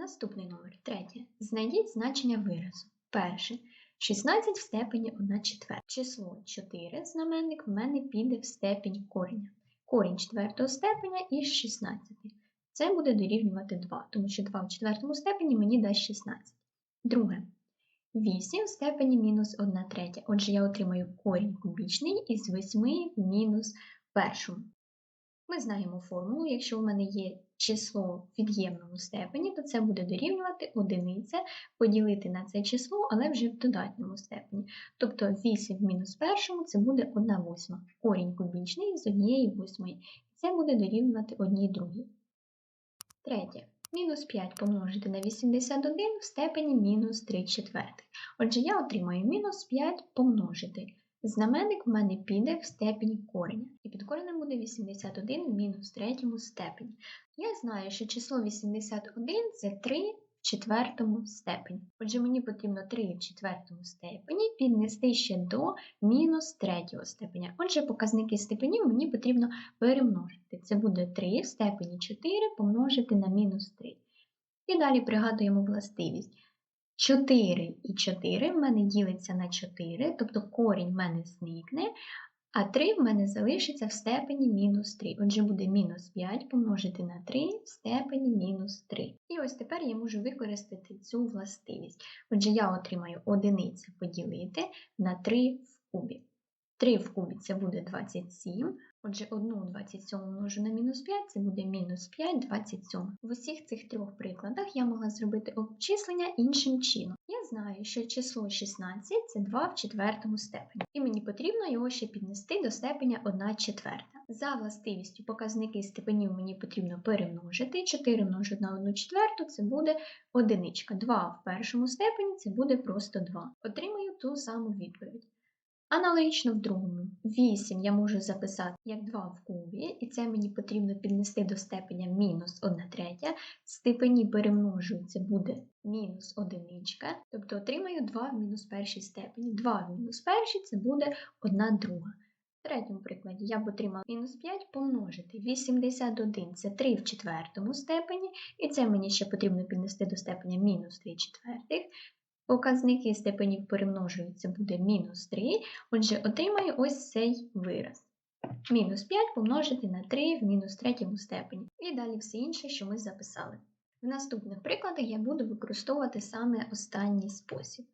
Наступний номер третє. Знайдіть значення виразу. Перше. 16 в степені 1 четверта. Число 4 знаменник в мене піде в степінь кореня. Корінь четвертого степеня із 16. Це буде дорівнювати 2, тому що 2 в четвертому степені мені дасть 16. Друге. 8 в степені мінус 1 третя. Отже, я отримаю корінь кубічний із 8 в мінус першому. Ми знаємо формулу, якщо в мене є число в від'ємному степені, то це буде дорівнювати одиниця поділити на це число, але вже в додатньому степені. Тобто 8 в мінус першому це буде 1 восьма. Корінь кубічний з однієї восьмої. Це буде дорівнювати одній другій. Третє. Мінус 5 помножити на 81 в степені мінус 3 четвертих. Отже, я отримаю мінус 5 помножити. Знаменник в мене піде в степінь кореня. І під коренем буде 81 в мінус третьому степені. Я знаю, що число 81 це 3 в четвертому степені. Отже, мені потрібно 3 в четвертому степені піднести ще до мінус третього степеня. Отже, показники степенів мені потрібно перемножити. Це буде 3 в степені 4 помножити на мінус 3. І далі пригадуємо властивість. 4 і 4 в мене ділиться на 4, тобто корінь в мене зникне, а 3 в мене залишиться в степені мінус 3. Отже, буде мінус 5 помножити на 3 в степені мінус 3. І ось тепер я можу використати цю властивість. Отже, я отримаю одиницю поділити на 3 в кубі. 3 в кубі це буде 27. Отже, 1 27 множу на мінус 5, це буде мінус 5 27. В усіх цих трьох прикладах я могла зробити обчислення іншим чином. Я знаю, що число 16 це 2 в четвертому степені, і мені потрібно його ще піднести до степеня 1 четверта. За властивістю показники степенів мені потрібно перемножити. 4 множу на 1 четверту це буде одиничка. 2 в першому степені це буде просто 2. Отримаю ту саму відповідь. Аналогічно в другому. 8 я можу записати як 2 в кубі, і це мені потрібно піднести до степеня мінус 1 третя. Степені перемножую, це буде мінус одиничка, тобто отримаю 2 в мінус першій степені. 2 в мінус першій це буде 1 друга. В третьому прикладі я б отримала мінус 5 помножити. 81 це 3 в четвертому степені, і це мені ще потрібно піднести до степеня мінус 3 четвертих. Показники степенів перемножуються, буде мінус 3, отже, отримаю ось цей вираз. Мінус 5 помножити на 3 в мінус третьому степені. І далі все інше, що ми записали. В наступних прикладах я буду використовувати саме останній спосіб.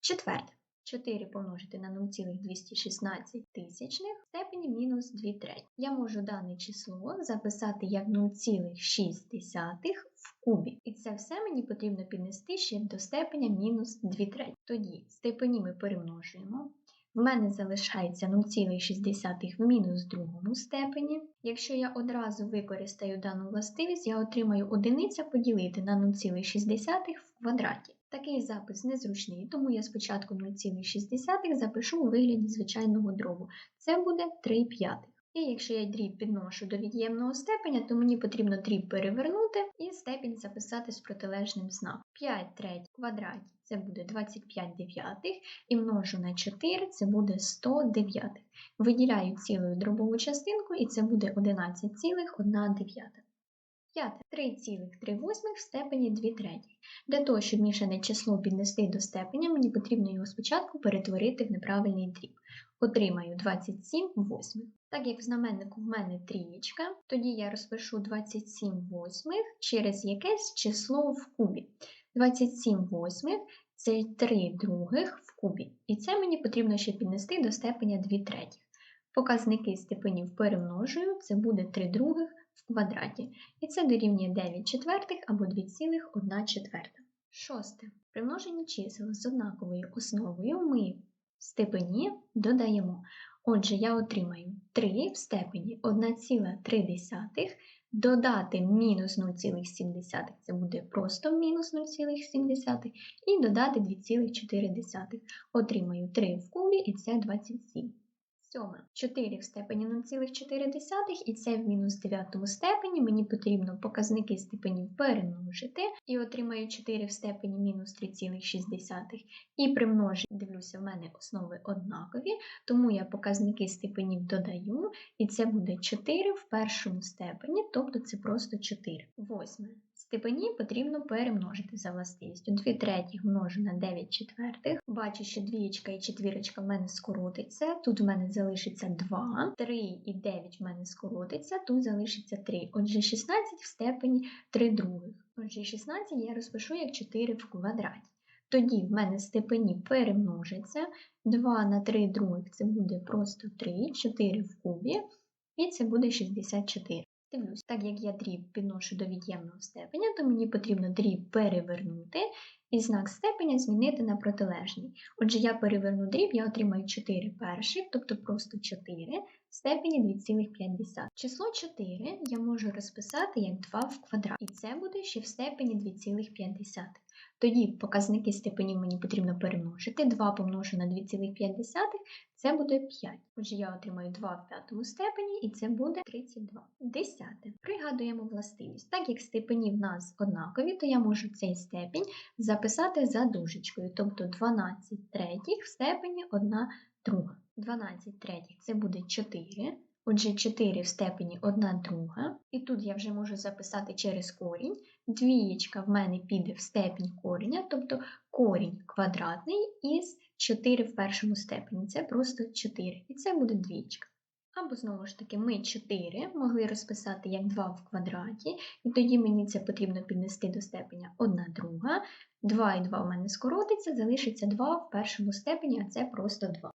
Четверте. 4 помножити на 0,216 тисячних степені мінус 2 треті. Я можу дане число записати як 0,6 в кубі. І це все мені потрібно піднести ще до степеня мінус 2 треті. Тоді степені ми перемножуємо. В мене залишається 0,6 в мінус другому степені. Якщо я одразу використаю дану властивість, я отримаю одиниця поділити на 0,6 в квадраті. Такий запис незручний, тому я спочатку 0,6 запишу у вигляді звичайного дробу. Це буде 3 п'ятих. І якщо я дріб підношу до від'ємного степеня, то мені потрібно дріб перевернути і степінь записати з протилежним знаком. 5 треть в квадраті це буде 25 дев'ятих, і множу на 4 це буде 100 дев'ятих. Виділяю цілою дробову частинку, і це буде 11,1 дев'ята. П'яте 3,3 в степені 2 треті. Для того, щоб мішане число піднести до степеня, мені потрібно його спочатку перетворити в неправильний дріб. Отримаю 27 восьмих. Так як в знаменнику в мене трієчка, тоді я розпишу 27 восьмих через якесь число в кубі. 27 восьмих це 3 других в кубі. І це мені потрібно ще піднести до степеня 2 третіх. Показники степенів перемножую, це буде 3 других в квадраті. І це дорівнює 9 четвертих або 2,1 четверта. Шосте. При множенні чисел з однаковою основою ми в степені додаємо. Отже, я отримаю 3 в степені 1,3 додати мінус 0,7, це буде просто мінус 0,7, і додати 2,4. Отримаю 3 в кубі, і це 27. Сьоме. 4 в степені 0,4 і це в мінус 9 степені. Мені потрібно показники степенів перемножити і отримаю 4 в степені мінус 3,6. І при множенні, дивлюся, в мене основи однакові, тому я показники степенів додаю, і це буде 4 в першому степені, тобто це просто 4. Восьме. Степені потрібно перемножити за властивістю. 2 третіх множу на 9 четвертих. Бачу, що двієчка і четвірочка в мене скоротиться. Тут в мене залишиться 2. 3 і 9 в мене скоротиться, тут залишиться 3. Отже, 16 в степені 3 других. Отже, 16 я розпишу як 4 в квадраті. Тоді в мене степені перемножаться. 2 на 3 других це буде просто 3, 4 в кубі, і це буде 64. Дивлюсь, так як я дріб підношу до від'ємного степеня, то мені потрібно дріб перевернути і знак степеня змінити на протилежний. Отже, я переверну дріб, я отримаю 4 перших, тобто просто 4 в степені 2,5. Число 4 я можу розписати як 2 в квадрат, і це буде ще в степені 2,5. Тоді показники степенів мені потрібно перемножити. 2 помножу на 2,5 це буде 5. Отже, я отримаю 2 в п'ятому степені, і це буде 32. Десяте. Пригадуємо властивість. Так як степені в нас однакові, то я можу цей степінь записати за дужечкою, тобто 12 третіх в степені 1 друга. 12 третіх це буде 4. Отже, 4 в степені 1 друга. І тут я вже можу записати через корінь. Двієчка в мене піде в степінь кореня, тобто корінь квадратний із 4 в першому степені. Це просто 4. І це буде двічка. Або, знову ж таки, ми 4 могли розписати як 2 в квадраті, і тоді мені це потрібно піднести до степеня 1 друга. 2 і 2 в мене скоротиться, залишиться 2 в першому степені, а це просто 2.